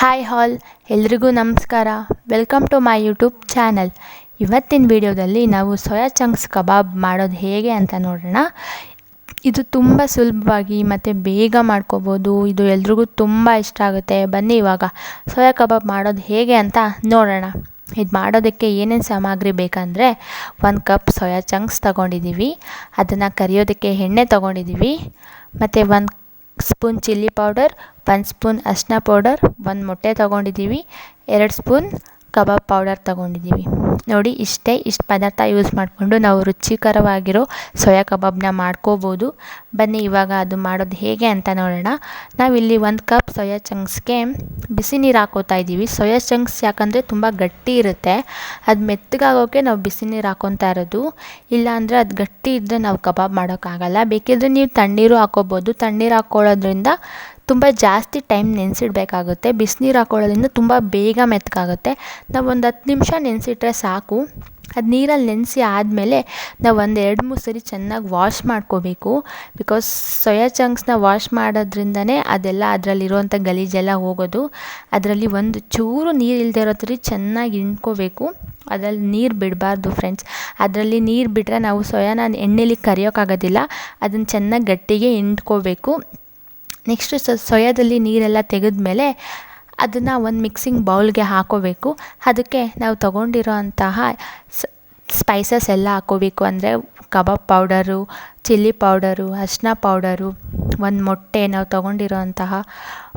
Hi all ಎಲ್ರಿಗೂ ನಮಸ್ಕಾರ. Welcome to my YouTube channel ಇವತ್ತಿನ ವಿಡಿಯೋದಲ್ಲಿ ನಾವು ಸೋಯಾ ಚಂಕ್ಸ್ ಕಬಾಬ್ ಮಾಡೋದು ಹೇಗೆ ಅಂತ ನೋಡೋಣ. ಇದು ತುಂಬ ಸುಲಭವಾಗಿ ಮತ್ತು ಬೇಗ ಮಾಡ್ಕೋಬೋದು. ಇದು ಎಲ್ರಿಗೂ ತುಂಬ ಇಷ್ಟ ಆಗುತ್ತೆ. ಬನ್ನಿ ಇವಾಗ ಸೋಯಾ ಕಬಾಬ್ ಮಾಡೋದು ಹೇಗೆ ಅಂತ ನೋಡೋಣ. ಇದು ಮಾಡೋದಕ್ಕೆ ಏನೇನು ಸಾಮಗ್ರಿ ಬೇಕಂದರೆ ಒಂದು ಕಪ್ ಸೋಯಾ ಚಂಕ್ಸ್ ತೊಗೊಂಡಿದ್ದೀವಿ. ಅದನ್ನು ಕರಿಯೋದಕ್ಕೆ ಎಣ್ಣೆ ತೊಗೊಂಡಿದ್ದೀವಿ. ಮತ್ತು ಒಂದು ಸ್ಪೂನ್ ಚಿಲ್ಲಿ ಪೌಡರ್ ಒಂದು ಸ್ಪೂನ್ ಅರಿಶಿನ ಪೌಡರ್ ಒಂದು ಮೊಟ್ಟೆ ತೊಗೊಂಡಿದ್ದೀವಿ. ಎರಡು ಸ್ಪೂನ್ ಕಬಾಬ್ ಪೌಡರ್ ತಗೊಂಡಿದ್ದೀವಿ. ನೋಡಿ, ಇಷ್ಟೇ ಇಷ್ಟು ಪದಾರ್ಥ ಯೂಸ್ ಮಾಡಿಕೊಂಡು ನಾವು ರುಚಿಕರವಾಗಿರೋ ಸೋಯಾ ಕಬಾಬ್ನ ಮಾಡ್ಕೋಬೋದು. ಬನ್ನಿ, ಇವಾಗ ಅದು ಮಾಡೋದು ಹೇಗೆ ಅಂತ ನೋಡೋಣ. ನಾವಿಲ್ಲಿ ಒಂದು ಕಪ್ ಸೋಯಾ ಚಂಕ್ಸ್ಗೆ ಬಿಸಿ ನೀರು ಹಾಕೋತಾ ಇದ್ದೀವಿ. ಸೋಯಾ ಚಂಕ್ಸ್ ಯಾಕಂದರೆ ತುಂಬ ಗಟ್ಟಿ ಇರುತ್ತೆ. ಅದು ಮೆತ್ತಗಾಗೋಕ್ಕೆ ನಾವು ಬಿಸಿ ನೀರು ಹಾಕೊತಾ ಇರೋದು. ಇಲ್ಲಾಂದರೆ ಅದು ಗಟ್ಟಿ ಇದ್ದರೆ ನಾವು ಕಬಾಬ್ ಮಾಡೋಕ್ಕಾಗಲ್ಲ. ಬೇಕಿದ್ದರೆ ನೀವು ತಣ್ಣೀರು ಹಾಕೋಬೋದು. ತಣ್ಣೀರು ಹಾಕ್ಕೊಳ್ಳೋದ್ರಿಂದ ತುಂಬ ಜಾಸ್ತಿ ಟೈಮ್ ನೆನೆಸಿಡ್ಬೇಕಾಗುತ್ತೆ. ಬಿಸಿನೀರು ಹಾಕೊಳ್ಳೋದ್ರಿಂದ ತುಂಬ ಬೇಗ ಮೆತ್ತಗಾಗುತ್ತೆ ನಾವು ಒಂದು ಹತ್ತು ನಿಮಿಷ ನೆನೆಸಿಟ್ರೆ ಸಾಕು. ಅದು ನೀರಲ್ಲಿ ನೆನೆಸಿ ಆದಮೇಲೆ ನಾವು ಒಂದು ಎರಡು ಮೂರು ಸರಿ ಚೆನ್ನಾಗಿ ವಾಶ್ ಮಾಡ್ಕೋಬೇಕು. ಬಿಕಾಸ್ ಸೋಯಾ ಚಂಕ್ಸ್ನ ವಾಶ್ ಮಾಡೋದ್ರಿಂದನೇ ಅದೆಲ್ಲ ಅದರಲ್ಲಿರುವಂಥ ಗಲೀಜೆಲ್ಲ ಹೋಗೋದು. ಅದರಲ್ಲಿ ಒಂದು ಚೂರು ನೀರು ಇಲ್ಲದೆ ಇರೋ ಥರ ಚೆನ್ನಾಗಿ ಹಿಂಡ್ಕೋಬೇಕು. ಅದರಲ್ಲಿ ನೀರು ಬಿಡಬಾರ್ದು ಫ್ರೆಂಡ್ಸ್ ಅದರಲ್ಲಿ ನೀರು ಬಿಟ್ಟರೆ ನಾವು ಸೊಯಾನ ಎಣ್ಣೆಲಿ ಕರಿಯೋಕ್ಕಾಗೋದಿಲ್ಲ ಅದನ್ನು ಚೆನ್ನಾಗಿ ಗಟ್ಟಿಗೆ ಹಿಂಡ್ಕೋಬೇಕು. ನೆಕ್ಸ್ಟು ಸೊಯಾದಲ್ಲಿ ನೀರೆಲ್ಲ ತೆಗೆದ್ಮೇಲೆ ಅದನ್ನು ಒಂದು ಮಿಕ್ಸಿಂಗ್ ಬೌಲ್ಗೆ ಹಾಕೋಬೇಕು. ಅದಕ್ಕೆ ನಾವು ತಗೊಂಡಿರೋ ಅಂತಹ ಸ್ಪೈಸಸ್ ಎಲ್ಲ ಹಾಕೋಬೇಕು. ಅಂದರೆ ಕಬಾಬ್ ಪೌಡರು, ಚಿಲ್ಲಿ ಪೌಡರು, ಅರಿಶಿನ ಪೌಡರು, ಒಂದು ಮೊಟ್ಟೆ ನಾವು ತೊಗೊಂಡಿರೋ ಅಂತಹ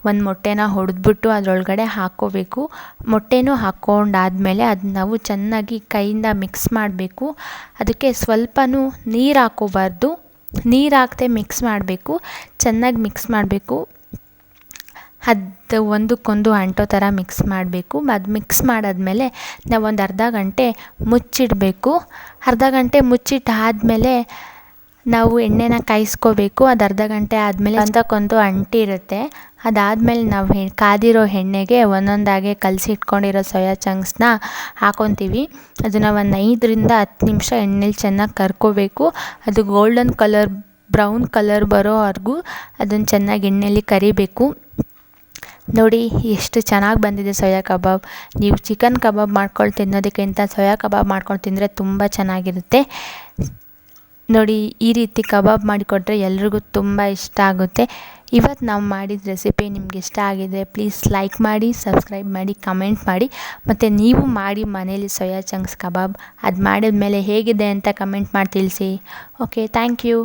ಒಂದು ಮೊಟ್ಟೆನ ಹೊಡೆದ್ಬಿಟ್ಟು ಅದರೊಳಗಡೆ ಹಾಕ್ಕೋಬೇಕು ಮೊಟ್ಟೆನೂ ಹಾಕ್ಕೊಂಡಾದಮೇಲೆ ಅದನ್ನ ನಾವು ಚೆನ್ನಾಗಿ ಕೈಯಿಂದ ಮಿಕ್ಸ್ ಮಾಡಬೇಕು. ಅದಕ್ಕೆ ಸ್ವಲ್ಪನೂ ನೀರು ಹಾಕೋಬಾರ್ದು. ನೀರು ಹಾಕದೆ ಮಿಕ್ಸ್ ಮಾಡಬೇಕು. ಚೆನ್ನಾಗಿ ಮಿಕ್ಸ್ ಮಾಡಬೇಕು. ಅದು ಒಂದಕ್ಕೊಂದು ಅಂಟೋ ಥರ ಮಿಕ್ಸ್ ಮಾಡಬೇಕು. ಅದು ಮಿಕ್ಸ್ ಮಾಡಾದಮೇಲೆ ನಾವು ಒಂದು ಅರ್ಧ ಗಂಟೆ ಮುಚ್ಚಿಡಬೇಕು. ಅರ್ಧ ಗಂಟೆ ಮುಚ್ಚಿಟ್ಟಾದಮೇಲೆ ನಾವು ಎಣ್ಣೆನ ಕಾಯಿಸ್ಕೋಬೇಕು. ಅದು ಅರ್ಧ ಗಂಟೆ ಆದಮೇಲೆ ಒಂದಕ್ಕೊಂದು ಅಂಟಿರುತ್ತೆ ಅದಾದಮೇಲೆ ನಾವು ಹೆ, ಕಾದಿರೋ ಎಣ್ಣೆಗೆ ಒಂದೊಂದಾಗೆ ಕಲಸಿಟ್ಕೊಂಡಿರೋ ಸೋಯಾ ಚಂಕ್ಸ್ನ ಹಾಕೊತೀವಿ. ಅದನ್ನು ಒಂದು ಐದರಿಂದ ಹತ್ತು ನಿಮಿಷ ಎಣ್ಣೆಲಿ ಚೆನ್ನಾಗಿ ಕರ್ಕೋಬೇಕು. ಅದು ಗೋಲ್ಡನ್ ಕಲರ್ ಬ್ರೌನ್ ಕಲರ್ ಬರೋವರೆಗೂ ಅದನ್ನು ಚೆನ್ನಾಗಿ ಎಣ್ಣೆಯಲ್ಲಿ ಕರಿಬೇಕು. ನೋಡಿ, ಎಷ್ಟು ಚೆನ್ನಾಗಿ ಬಂದಿದೆ ಸೋಯಾ ಕಬಾಬ್. ನೀವು ಚಿಕನ್ ಕಬಾಬ್ ಮಾಡ್ಕೊಂಡು ತಿನ್ನೋದಕ್ಕಿಂತ ಸೋಯಾ ಕಬಾಬ್ ಮಾಡ್ಕೊಂಡು ತಿಂದರೆ ತುಂಬ ಚೆನ್ನಾಗಿರುತ್ತೆ. ನೋಡಿ, ಈ ರೀತಿ ಕಬಾಬ್ ಮಾಡಿಕೊಟ್ರೆ ಎಲ್ರಿಗೂ ತುಂಬ ಇಷ್ಟ ಆಗುತ್ತೆ. ಇವತ್ತು ನಾವು ಮಾಡಿದ ರೆಸಿಪಿ ನಿಮ್ಗೆ ಇಷ್ಟ ಆಗಿದೆ, ಪ್ಲೀಸ್ ಲೈಕ್ ಮಾಡಿ, ಸಬ್ಸ್ಕ್ರೈಬ್ ಮಾಡಿ, ಕಮೆಂಟ್ ಮಾಡಿ. ಮತ್ತು ನೀವು ಮಾಡಿ ಮನೇಲಿ ಸೋಯಾ ಚಂಕ್ಸ್ ಕಬಾಬ್, ಅದು ಮಾಡಿದ ಮೇಲೆ ಹೇಗಿದೆ ಅಂತ ಕಮೆಂಟ್ ಮಾಡಿ ತಿಳಿಸಿ. Okay, thank you.